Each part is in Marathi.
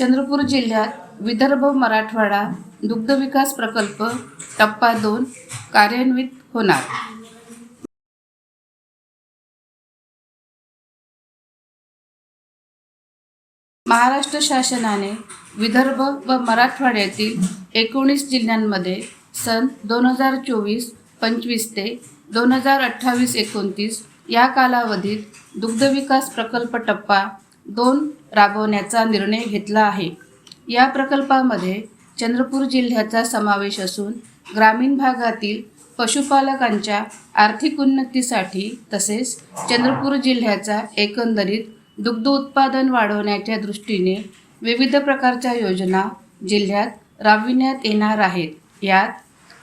चंद्रपूर जिल्ह्यात विदर्भ मराठवाडा दुग्ध विकास प्रकल्प टप्पा दोन कार्यान्वित होणार. महाराष्ट्र शासनाने विदर्भ व मराठवाड्यातील एकोणीस जिल्ह्यांमध्ये सन दोन हजार चोवीस पंचवीस ते दोन हजार अठ्ठावीस एकोणतीस या कालावधीत दुग्धविकास प्रकल्प टप्पा दोन राबवण्याचा निर्णय घेतला आहे. या प्रकल्पामध्ये चंद्रपूर जिल्ह्याचा समावेश असून ग्रामीण भागातील पशुपालकांच्या आर्थिक उन्नतीसाठी तसेच चंद्रपूर जिल्ह्याचा एकंदरीत दुग्ध उत्पादन वाढवण्याच्या दृष्टीने विविध प्रकारच्या योजना जिल्ह्यात राबविण्यात येणार आहेत. यात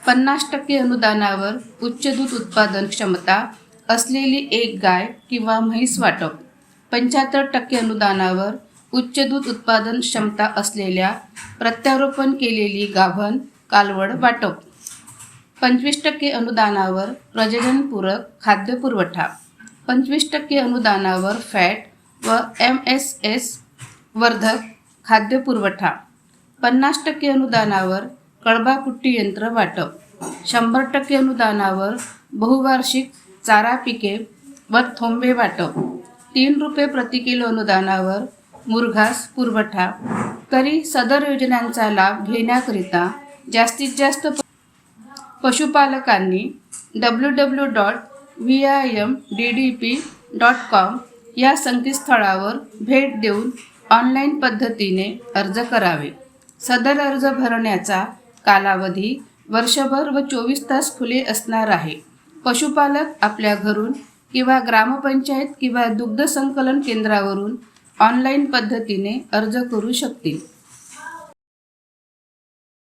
पन्नास टक्के अनुदानावर उच्च दूध उत्पादन क्षमता असलेली एक गाय किंवा म्हैस वाटप पंच्याहत्तर टक्के अनुदानावर उच्च दूध उत्पादन क्षमता असलेल्या प्रत्यारोपण केलेली गाभण कालवड वाटप. पंचवीस टक्के अनुदानावर प्रजननपूरक खाद्यपुरवठा पंचवीस टक्के अनुदानावर फॅट व एम एस एस वर्धक खाद्यपुरवठा पन्नास टक्के अनुदानावर कळबाकुट्टी यंत्र वाटप. शंभर टक्के अनुदानावर बहुवार्षिक चारा पिके व थोंबे वाटप. तीन रुपये प्रति किलो अनुदानावर मुरघास पुरवठा. तरी सदर योजनांचा लाभ घेण्याकरिता जास्तीत जास्त पशुपालकांनी W W dot V I M D D P dot com या संकेतस्थळावर भेट देऊन ऑनलाईन पद्धतीने अर्ज करावे. सदर अर्ज भरण्याचा कालावधी वर्षभर व चोवीस तास खुले असणार आहे. पशुपालक आपल्या घरून किंवा ग्रामपंचायत किंवा दुग्ध संकलन केंद्रावरून ऑनलाईन पद्धतीने अर्ज करू शकतील.